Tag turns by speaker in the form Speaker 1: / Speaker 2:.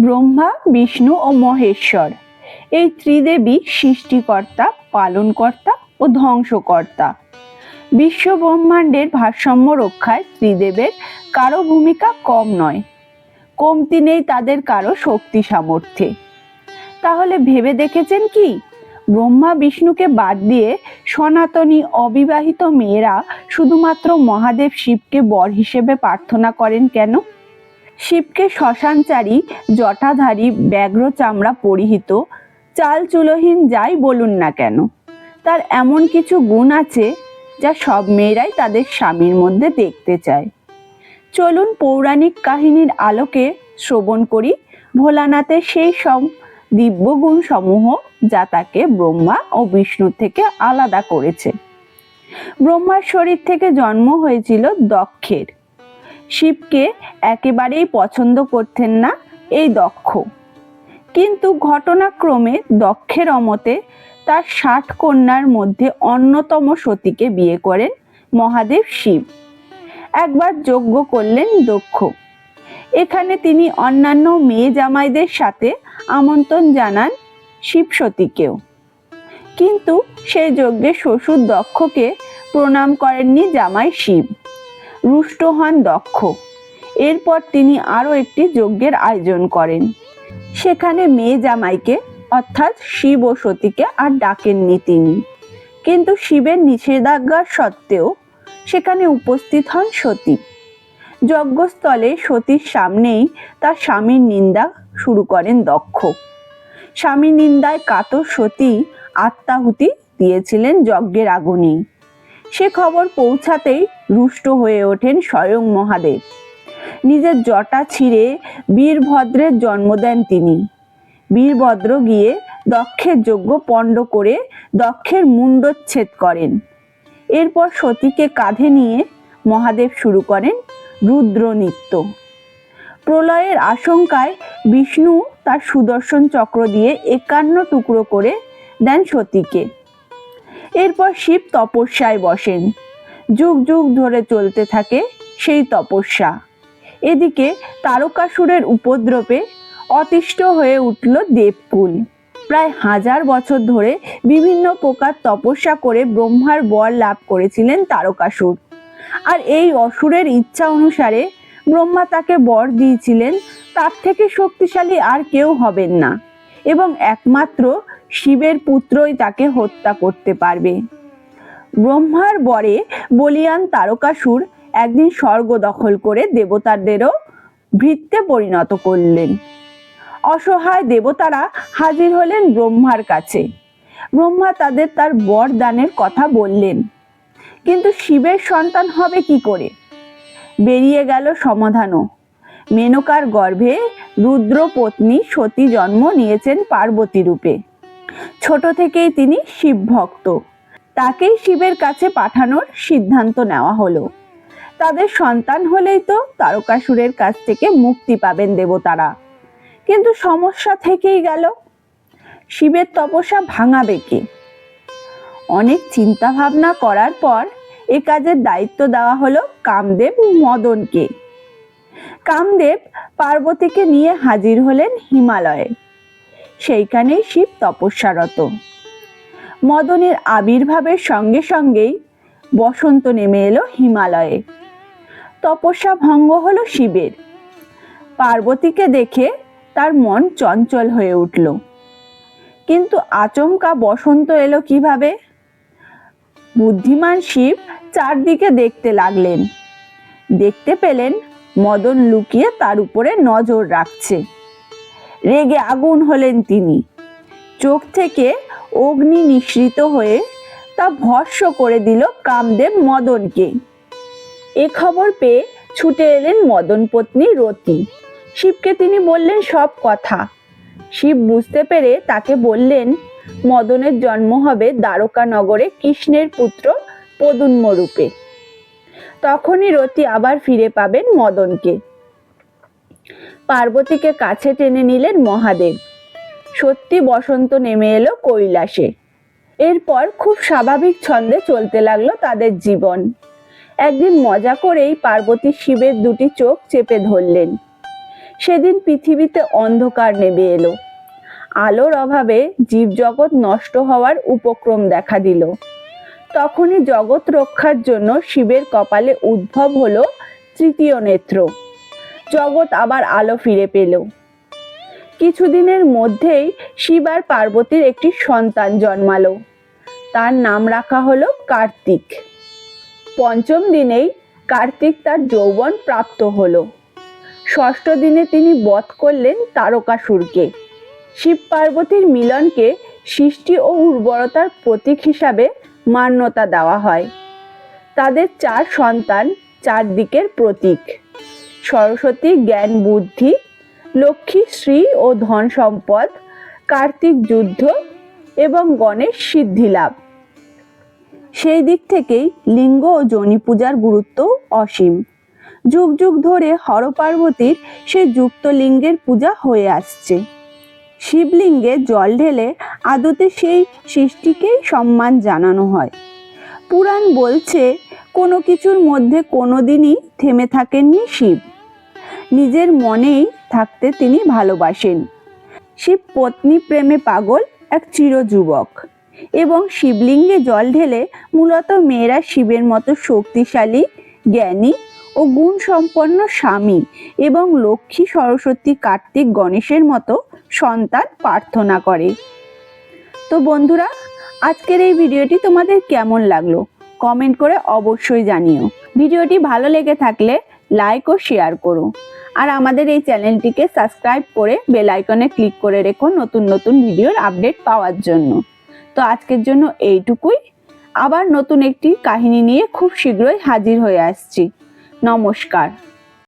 Speaker 1: ব্রহ্মা, বিষ্ণু ও মহেশ্বর। এই ত্রিদেবী সৃষ্টিকর্তা, পালনকর্তা ও ধ্বংসকর্তা। বিশ্ব ব্রহ্মাণ্ডের ভারসাম্য রক্ষায় ত্রিদেবের কারও ভূমিকা কম নয়। কমতি নেই তাদের কারও শক্তি সামর্থ্যে। তাহলে ভেবে দেখেছেন কি? ব্রহ্মা, বিষ্ণুকে বাদ দিয়ে সনাতনী, অবিবাহিত মেয়েরা শুধুমাত্র মহাদেব শিবকে বর হিসেবে প্রার্থনা করেন কেন? শিবকে শ্মশানচারী, জটাধারী, ব্যাঘ্র চামড়া পরিহিত, চাল চুলোহীন যাই বলুন না কেন। তার এমন কিছু গুণ আছে যা সব মেয়েরাই তাদের স্বামীর মধ্যে দেখতে চায়। চলুন পৌরাণিক কাহিনীর আলোকে শ্রবণ করি ভোলানাথের সেই সব দিব্যগুণ সমূহ যা তাকে ব্রহ্মা ও বিষ্ণু থেকে আলাদা করেছে। ব্রহ্মার শরীর থেকে জন্ম হয়েছিল দক্ষের। শিবকে একেবারেই পছন্দ করতেন না এই দক্ষ। কিন্তু ঘটনাক্রমে দক্ষের অমতে তার ষাট কন্যার মধ্যে অন্যতম সতীকে বিয়ে করেন মহাদেব শিব। একবার যজ্ঞ করলেন দক্ষ। এখানে তিনি অন্যান্য মেয়ে জামাইদের সাথে আমন্ত্রণ জানান শিবসতীকেও কিন্তু সেই যজ্ঞে শ্বশুর দক্ষকে প্রণাম করেননি জামাই শিব। রুষ্ট হন দক্ষ। এরপর তিনি আরও একটি যজ্ঞের আয়োজন করেন। সেখানে মেয়ে জামাইকে, অর্থাৎ শিব ও সতীকে আর ডাকেননি তিনি। কিন্তু শিবের নিষেধাজ্ঞা সত্ত্বেও সেখানে উপস্থিত হন সতী। যজ্ঞস্থলে সতীর সামনেই তার স্বামীর নিন্দা শুরু করেন দক্ষ। স্বামী নিন্দায় কাতর সতী আত্মাহুতি দিয়েছিলেন যজ্ঞের আগুনেই। সে খবর পৌঁছাতেই রুষ্ট হয়ে ওঠেন স্বয়ং মহাদেব। নিজের জটা ছিঁড়ে বীরভদ্রের জন্ম দেন তিনি। বীরভদ্র গিয়ে দক্ষের যজ্ঞ পণ্ড করে দক্ষের মুণ্ডচ্ছেদ করেন। এরপর সতীকে কাঁধে নিয়ে মহাদেব শুরু করেন রুদ্র নৃত্য। প্রলয়ের আশঙ্কায় বিষ্ণু তার সুদর্শন চক্র দিয়ে একান্ন টুকরো করে দেন সতীকে। এরপর শিব তপস্যায় বসেন। যুগ যুগ ধরে চলতে থাকে সেই তপস্যা। এদিকে তারকাসুরের উপদ্রবে অতিষ্ঠ হয়ে উঠল দেবকুল। প্রায় হাজার বছর ধরে বিভিন্ন প্রকার তপস্যা করে ব্রহ্মার বর লাভ করেছিলেন তারকাসুর। আর এই অসুরের ইচ্ছা অনুসারে ব্রহ্মা তাকে বর দিয়েছিলেন, তার থেকে শক্তিশালী আর কেউ হবেন না। এবং একমাত্র শিবের পুত্রই তাকে হত্যা করতে পারবে। ব্রহ্মার বরে বলিয়ান তারকাসুর একদিন স্বর্গ দখল করে দেবতাদেরও ভৃত্যে পরিণত করলেন। অসহায় দেবতারা হাজির হলেন ব্রহ্মার কাছে। ব্রহ্মা তাদের তার বর দানের কথা বললেন। কিন্তু শিবের সন্তান হবে কি করে? বেরিয়ে গেল সমাধানও। মেনকার গর্ভে রুদ্র পত্নী সতী জন্ম নিয়েছেন পার্বতী রূপে। ছোট থেকেই তিনি শিব ভক্ত তাকেই শিবের কাছে পাঠানোর সিদ্ধান্ত নেওয়া হলো। তাদের সন্তান হলেই তো তারকাসুরের কাছ থেকে মুক্তি পাবেন দেবতারা। কিন্তু সমস্যা থেকেই গেল। শিবের তপস্যা ভাঙাবে কে? অনেক চিন্তা ভাবনা করার পর এ কাজের দায়িত্ব দেওয়া হলো কামদেব মদনকে। কামদেব পার্বতীকে নিয়ে হাজির হলেন হিমালয়ে। সেইখানেই শিব তপস্যারত। মদনের আবির্ভাবের সঙ্গে সঙ্গেই বসন্ত নেমে এলো হিমালয়ে। তপস্যা ভঙ্গ হলো শিবের। পার্বতীকে দেখে তার মন চঞ্চল হয়ে উঠল। কিন্তু আচমকা বসন্ত এলো কীভাবে? বুদ্ধিমান শিব চারদিকে দেখতে লাগলেন। দেখতে পেলেন মদন লুকিয়ে তার উপরে নজর রাখছে। রেগে আগুন হলেন তিনি। চোখ থেকে অগ্নি নিঃসৃত হয়ে তা ভস্য করে দিল কামদেব মদনকে। এ খবর পেয়ে ছুটে এলেন মদন পত্নী রতি। শিবকে তিনি বললেন সব কথা। শিব বুঝতে পেরে তাকে বললেন, মদনের জন্ম হবে দ্বারকা নগরে কৃষ্ণের পুত্র পদুন্ম রূপে তখনই রতি আবার ফিরে পাবেন মদনকে। পার্বতীকে কাছে টেনে নিলেন মহাদেব। সত্যি বসন্ত নেমে এলো কৈলাসে। এরপর খুব স্বাভাবিক ছন্দে চলতে লাগল তাদের জীবন। একদিন মজা করেই পার্বতী শিবের দুটি চোখ চেপে ধরলেন। সেদিন পৃথিবীতে অন্ধকার নেমে এলো। আলোর অভাবে জীবজগৎ নষ্ট হওয়ার উপক্রম দেখা দিল। তখনই জগৎ রক্ষার জন্য শিবের কপালে উদ্ভব হলো তৃতীয় নেত্র। জগৎ আবার আলো ফিরে পেল। কিছুদিনের মধ্যেই শিব আর পার্বতীর একটি সন্তান জন্মালো। তার নাম রাখা হলো কার্তিক। পঞ্চম দিনেই কার্তিক তার যৌবন প্রাপ্ত হলো। ষষ্ঠ দিনে তিনি বধ করলেন তারকাসুরকে। শিব পার্বতীর মিলনকে সৃষ্টি ও উর্বরতার প্রতীক হিসাবে মান্যতা দেওয়া হয়। তাদের চার সন্তান চারদিকের প্রতীক। সরস্বতী, জ্ঞান, বুদ্ধি লক্ষ্মী, শ্রী ও ধন সম্পদ, কার্তিক যুদ্ধ এবং গণেশ সিদ্ধি লাভ। সেই দিক থেকেই লিঙ্গ ও যোনি পূজার গুরুত্ব অসীম। যুগ যুগ ধরে হরপার্বতীর সেই যুক্ত লিঙ্গের পূজা হয়ে আসছে। শিবলিঙ্গে জল ঢেলে আদতে সেই সৃষ্টিকেই সম্মান জানানো হয়। পুরাণ বলছে, কোনো কিছুর মধ্যে কোনোদিনই থেমে থাকেননি শিব। নিজের মনেই থাকতে তিনি ভালোবাসেন। শিব পত্নী প্রেমে পাগল, এক চিরযুবক এবং শিবলিঙ্গে জল ঢেলে মূলত মেয়েরা শিবের মতো শক্তিশালী, জ্ঞানী ও গুণ সম্পন্ন স্বামী এবং লক্ষ্মী, সরস্বতী, কার্তিক, গণেশের মতো সন্তান প্রার্থনা করে। তো বন্ধুরা, আজকের এই ভিডিওটি তোমাদের কেমন লাগল? কমেন্ট করে অবশ্যই জানিও। ভিডিওটি ভালো লেগে থাকলে লাইক ও শেয়ার করো। আর আমাদের এই চ্যানেলটিকে সাবস্ক্রাইব করে বেল আইকনে ক্লিক করে রেখো নতুন নতুন ভিডিওর আপডেট পাওয়ার জন্য। তো আজকের জন্য এইটুকুই। আবার নতুন একটি কাহিনী নিয়ে খুব শীঘ্রই হাজির হয়ে আসছি। নমস্কার।